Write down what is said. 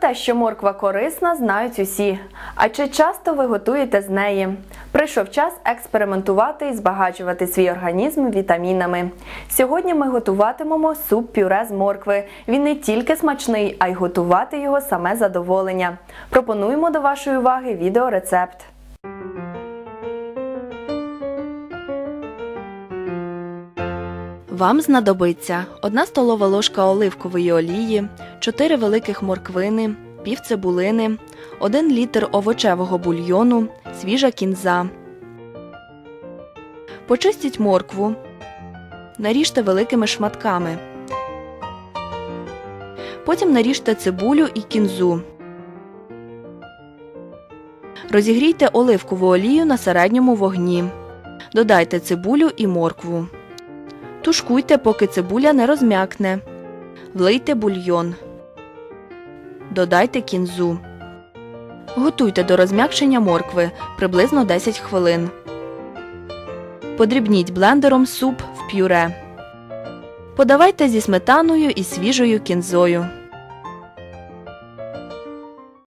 те, що морква корисна, знають усі. А чи часто ви готуєте з неї? Прийшов час експериментувати і збагачувати свій організм вітамінами. Сьогодні ми готуватимемо суп-пюре з моркви. Він не тільки смачний, а й готувати його саме задоволення. Пропонуємо до вашої уваги відеорецепт. Вам знадобиться 1 столова ложка оливкової олії, 4 великих морквини, пів цибулини, 1 літр овочевого бульйону, свіжа кінза. Почистіть моркву. Наріжте великими шматками. Потім наріжте цибулю і кінзу. Розігрійте оливкову олію на середньому вогні. Додайте цибулю і моркву. Тушкуйте, поки цибуля не розм'якне. Влийте бульйон. Додайте кінзу. Готуйте до розм'якшення моркви приблизно 10 хвилин. Подрібніть блендером суп в пюре. Подавайте зі сметаною і свіжою кінзою.